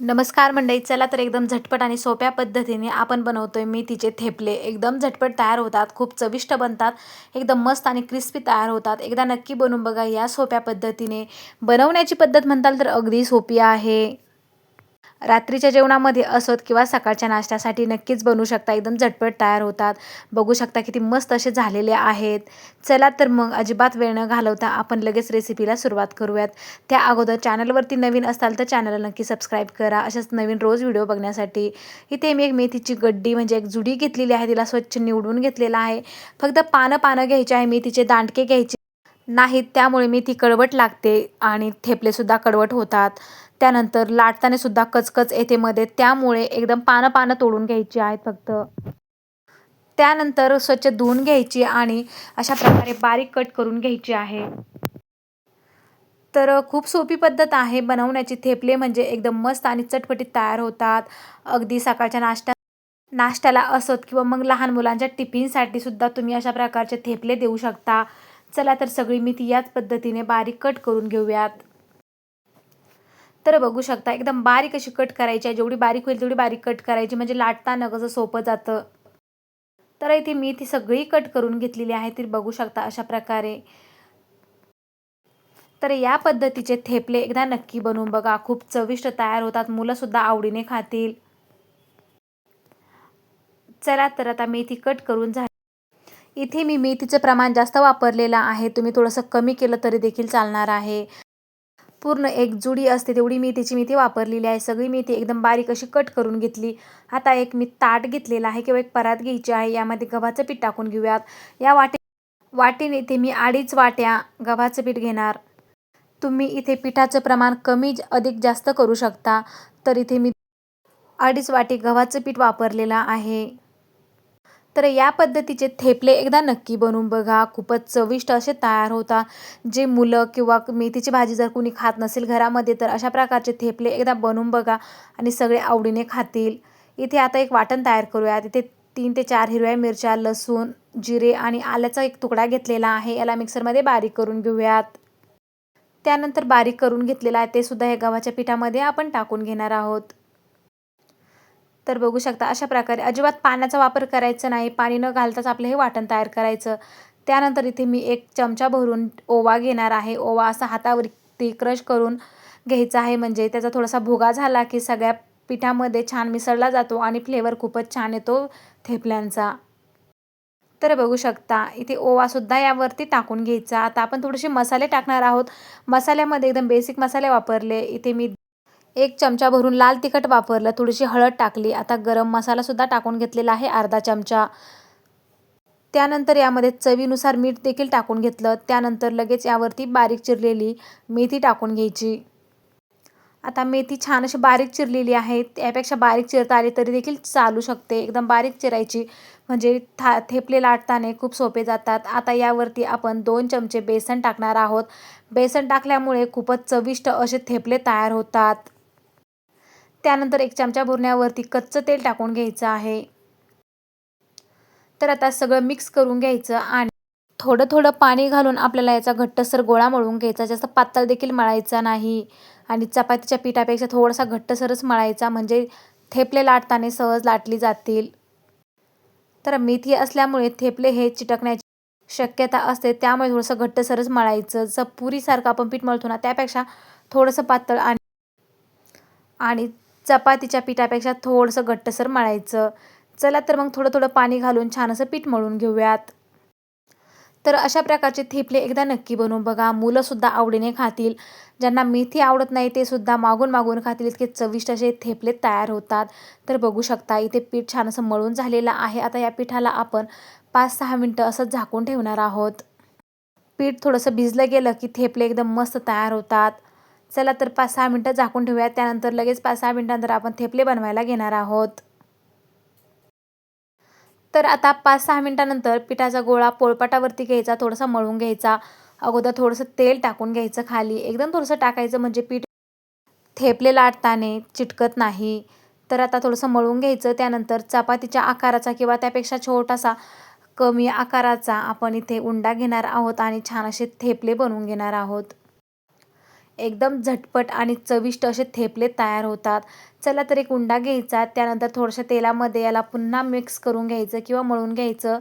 नमस्कार मंडळी चला तर एकदम झटपट आणि सोप्या पद्धतीने आपण बनवतोय तिचे थेपले. एकदम झटपट तयार होतात खूप चविष्ट बनतात एकदम मस्त आणि क्रिस्पी तयार होतात. एकदा नक्की बनवून बघा या सोप्या पद्धतीने. बनवण्याची पद्धत म्हणताल तर अगदी सोपी आहे. रात्रीच्या जेवणामध्ये असोत किंवा सकाळच्या नाश्त्यासाठी नक्कीच बनवू शकता. एकदम झटपट तयार होतात. बघू शकता किती मस्त असे झालेले आहेत. चला तर मग अजिबात वेळ न घालवता आपण लगेच रेसिपीला सुरुवात करूयात. त्या अगोदर चॅनलवरती नवीन असाल तर चॅनलला नक्की सबस्क्राईब करा. अशाच नवीन रोज व्हिडिओ बघण्यासाठी. इथे मी एक मेथीची गड्डी म्हणजे एक जुडी घेतलेली आहे. तिला स्वच्छ निवडून घेतलेला आहे. फक्त पानं पानं घ्यायची आहे. मेथीचे दांडके घ्यायचे नाहीत त्यामुळे मेथी कडवट लागते आणि थेपलेसुद्धा कडवट होतात. त्यानंतर लाटताना सुद्धा कचकच येते मध्ये त्यामुळे एकदम पानं पानं तोडून घ्यायची आहेत फक्त. त्यानंतर स्वच्छ धुवून घ्यायची आणि अशा प्रकारे बारीक कट करून घ्यायची आहे. तर खूप सोपी पद्धत आहे बनवण्याची. थेपले म्हणजे एकदम मस्त आणि चटपटीत तयार होतात. अगदी सकाळच्या नाश्त्या नाश्त्याला असत किंवा मग लहान मुलांच्या टिफिनसाठी सुद्धा तुम्ही अशा प्रकारचे थेपले देऊ शकता. चला तर सगळी मी ती याच पद्धतीने बारीक कट करून घेऊयात. तर बघू शकता एकदम बारीक अशी कट करायची आहे. जेवढी बारीक होईल तेवढी बारीक कट करायची म्हणजे लाटताना कसं सोपं जातं. तर इथे मी ती सगळी कट करून घेतलेली आहे ती बघू शकता अशा प्रकारे. तर या पद्धतीचे थेपले एकदा नक्की बनवून बघा. खूप चविष्ट तयार होतात मुलंसुद्धा आवडीने खातील. चला तर आता मेथी कट करून झाली इथे मी मेथीचं प्रमाण जास्त वापरलेलं आहे. तुम्ही थोडंसं कमी केलं तरी देखील चालणार आहे. पूर्ण एक जुडी असते तेवढी मेथीची मेथी वापरलेली आहे. सगळी मेथी एकदम बारीक अशी कट करून घेतली. आता एक मी ताट घेतलेला आहे किंवा एक परात घ्यायची आहे. यामध्ये गव्हाचं पीठ टाकून घेऊयात. या वाटे वाटेने इथे मी अडीच वाट्या गव्हाचं पीठ घेणार. तुम्ही इथे पिठाचं प्रमाण कमी अधिक जास्त करू शकता. तर इथे मी अडीच वाटी गव्हाचं पीठ वापरलेलं आहे. तर या पद्धतीचे थेपले एकदा नक्की बनवून बघा. खूपच चविष्ट असे तयार होतात. जे मुलं किंवा मेथीची भाजी जर कोणी खात नसेल घरामध्ये तर अशा प्रकारचे थेपले एकदा बनवून बघा आणि सगळे आवडीने खातील. इथे आता एक वाटण तयार करूया तिथे तीन ते चार हिरव्या मिरच्या लसूण जिरे आणि आल्याचा एक तुकडा घेतलेला आहे. याला मिक्सरमध्ये बारीक करून घेऊयात. त्यानंतर बारीक करून घेतलेला आहे. ते सुद्धा हे गव्हाच्या पिठामध्ये आपण टाकून घेणार आहोत. तर बघू शकता अशा प्रकारे अजिबात पाण्याचा वापर करायचा नाही पाणी न घालताच आपलं हे वाटण तयार करायचं. त्यानंतर इथे मी एक चमचा भरून ओवा घेणार आहे. ओवा असा हातावरती क्रश करून घ्यायचा आहे. म्हणजे त्याचा थोडासा भुगा झाला की सगळ्या पिठामध्ये छान मिसळला जातो आणि फ्लेवर खूपच छान येतो थेपल्यांचा. तर बघू शकता इथे ओवासुद्धा यावरती टाकून घ्यायचा. आता आपण थोडेसे मसाले टाकणार आहोत. मसाल्यामध्ये एकदम बेसिक मसाले वापरले. इथे मी एक चमचा भरून लाल तिखट वापरलं थोडीशी हळद टाकली आता गरम मसालासुद्धा टाकून घेतलेला आहे अर्धा चमचा. त्यानंतर यामध्ये चवीनुसार मीठ देखील टाकून घेतलं त्यानंतर लगेच यावरती बारीक चिरलेली मेथी टाकून घ्यायची. आता मेथी छान अशी बारीक चिरलेली आहे यापेक्षा बारीक चिरता आली तरी देखील चालू शकते एकदम बारीक चिरायची. म्हणजे था थेपले लाटताना खूप सोपे जातात. आता यावरती आपण दोन चमचे बेसन टाकणार आहोत. बेसन टाकल्यामुळे खूपच चविष्ट असे थेपले तयार होतात. त्यानंतर एक चमचा बुरण्यावरती कच्चं तेल टाकून घ्यायचं आहे. तर आता सगळं मिक्स करून घ्यायचं आणि थोडं थोडं पाणी घालून आपल्याला याचा घट्टसर गोळा मळून घ्यायचा जास्त पातळ देखील मळायचा नाही. आणि चपातीच्या पिठापेक्षा थोडासा घट्टसरच मळायचा म्हणजे थेपले लाटताना सहज लाटली जातील. तर मेथी असल्यामुळे थेपले हे चिटकण्याची शक्यता असते त्यामुळे थोडंसं घट्टसरच मळायचं. जर पुरीसारखं आपण पीठ मळतो ना त्यापेक्षा थोडंसं पातळ आणि आणि चपातीच्या पिठापेक्षा थोडंसं घट्टसर मळायचं. चला तर मग थोडं थोडं पाणी घालून छान असं पीठ मळून घेऊयात. तर अशा प्रकारचे थेपले एकदा नक्की बनवून बघा. मुलंसुद्धा आवडीने खातील. ज्यांना मेथी आवडत नाही ते सुद्धा मागून मागून खातील. इतके चविष्ट असे थेपले तयार होतात. तर बघू शकता इथे पीठ छान असं मळून झालेलं आहे. आता या पिठाला आपण पाच सहा मिनटं असं झाकून ठेवणार आहोत. पीठ थोडंसं भिजलं गेलं की थेपले एकदम मस्त तयार होतात. चला तर पाच सहा मिनटं झाकून ठेवूया त्यानंतर लगेच पाच सहा मिनटानंतर आपण थेपले बनवायला घेणार आहोत. तर आता पाच सहा मिनटानंतर पिठाचा गोळा पोळपाटावरती घ्यायचा थोडासा मळून घ्यायचा. अगोदर थोडंसं तेल टाकून घ्यायचं खाली. एकदम थोडंसं टाकायचं म्हणजे पीठ थेपले लाटताने चिटकत नाही. तर आता थोडंसं मळून घ्यायचं. त्यानंतर चपातीच्या आकाराचा किंवा त्यापेक्षा छोटासा कमी आकाराचा आपण इथे उंडा घेणार आहोत आणि छान असे थेपले बनवून घेणार आहोत. एकदम झटपट आणि चविष्ट असे थेपले तयार होतात. चला तर एक उंडा घ्यायचा त्यानंतर थोडंसं तेलामध्ये याला पुन्हा मिक्स करून घ्यायचं किंवा मळून घ्यायचं.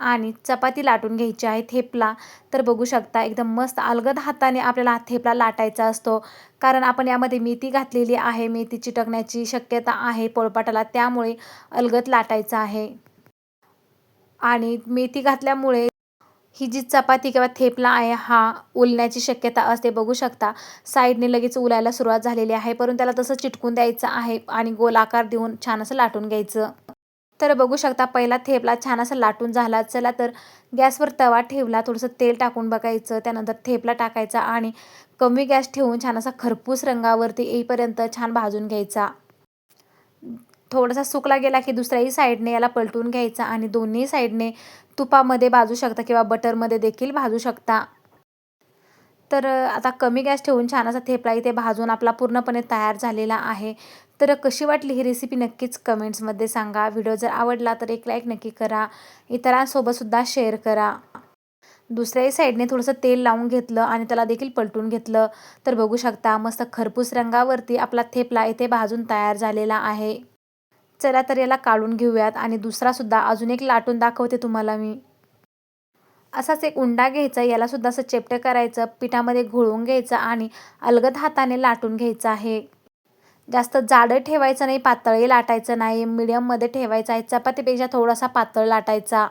आणि चपाती लाटून घ्यायची आहे थेपला. तर बघू शकता एकदम मस्त अलगद हाताने आपल्याला हा थेपला लाटायचा असतो. कारण आपण यामध्ये मेथी घातलेली आहे मेथी चिटकण्याची शक्यता आहे पोळपाटाला त्यामुळे अलगद लाटायचं आहे. आणि मेथी घातल्यामुळे ही जी चपाती किंवा थेपला आहे हा उलण्याची शक्यता असते. बघू शकता साईडने लगेच उलायला सुरुवात झालेली आहे. परंतु त्याला तसं चिटकून द्यायचं आहे आणि गोल आकार देऊन छान असं लाटून घ्यायचं. तर बघू शकता पहिला थेपला छान असं लाटून झाला. चला तर गॅसवर तवा ठेवला. थोडंसं तेल टाकून बघायचं. त्यानंतर थेपला टाकायचा आणि कमी गॅस ठेवून छान असा खरपूस रंगावरती येईपर्यंत छान भाजून घ्यायचा. थोडासा सुकला गेला की दुसऱ्याही साईडने याला पलटून घ्यायचा आणि दोन्ही साईडने तुपामध्ये भाजू शकता किंवा बटरमध्ये देखील भाजू शकता. तर आता कमी गॅस ठेवून छान असा थेपला इथे भाजून आपला पूर्णपणे तयार झालेला आहे. तर कशी वाटली ही रेसिपी नक्कीच कमेंट्समध्ये सांगा. व्हिडिओ जर आवडला तर एक लाईक नक्की करा. इतरांसोबतसुद्धा शेअर करा. दुसऱ्याही साईडने थोडंसं तेल लावून घेतलं आणि त्याला देखील पलटून घेतलं. तर बघू शकता मस्त खरपूस रंगावरती आपला थेपला इथे भाजून तयार झालेला आहे. चला तर याला काढून घेऊयात आणि दुसरासुद्धा अजून एक लाटून दाखवते तुम्हाला मी. असाच एक उंडा घ्यायचा यालासुद्धा असं चेपटं करायचं पिठामध्ये घोळून घ्यायचं आणि अलगद हाताने लाटून घ्यायचं आहे. जास्त जाडं ठेवायचं नाही पातळही लाटायचं नाही मिडियममध्ये ठेवायचं आहे चपातीपेक्षा थोडासा पातळ लाटायचा.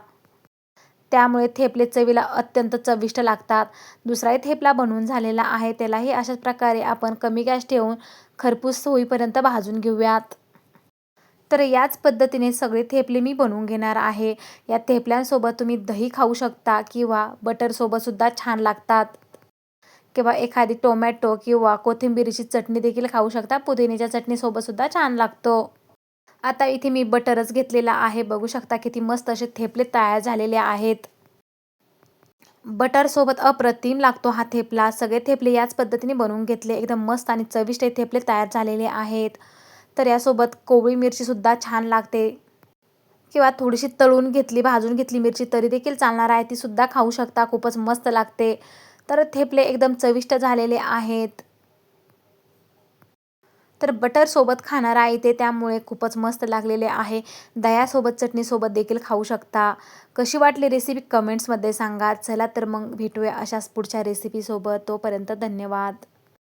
त्यामुळे थेपले चवीला अत्यंत चविष्ट लागतात. दुसराही थेपला बनवून झालेला आहे त्यालाही अशाच प्रकारे आपण कमी गॅस ठेवून खरपूस होईपर्यंत भाजून घेऊयात. तर याच पद्धतीने सगळे थेपले मी बनवून घेणार आहे. या थेपल्यांसोबत तुम्ही दही खाऊ शकता किंवा बटरसोबतसुद्धा छान लागतात. किंवा एखादी टोमॅटो किंवा कोथिंबिरीची चटणी देखील खाऊ शकता. पुदिन्याच्या चटणीसोबतसुद्धा छान लागतो. आता इथे मी बटरच घेतलेला आहे. बघू शकता किती मस्त असे थेपले तयार झालेले आहेत. बटरसोबत अप्रतिम लागतो हा थेपला. सगळे थेपले याच पद्धतीने बनवून घेतले. एकदम मस्त आणि चविष्ट थेपले तयार झालेले आहेत. तर यासोबत कोवळी मिरचीसुद्धा छान लागते. किंवा थोडीशी तळून घेतली भाजून घेतली मिरची तरी देखील चालणार आहे. तीसुद्धा खाऊ शकता खूपच मस्त लागते. तर थेपले एकदम चविष्ट झालेले आहेत. तर बटरसोबत खाणार आहे ते त्यामुळे खूपच मस्त लागलेले आहे. दह्यासोबत चटणीसोबत देखील खाऊ शकता. कशी वाटली रेसिपी कमेंट्समध्ये सांगा. चला तर मग भेटूया अशाच पुढच्या रेसिपीसोबत तोपर्यंत धन्यवाद.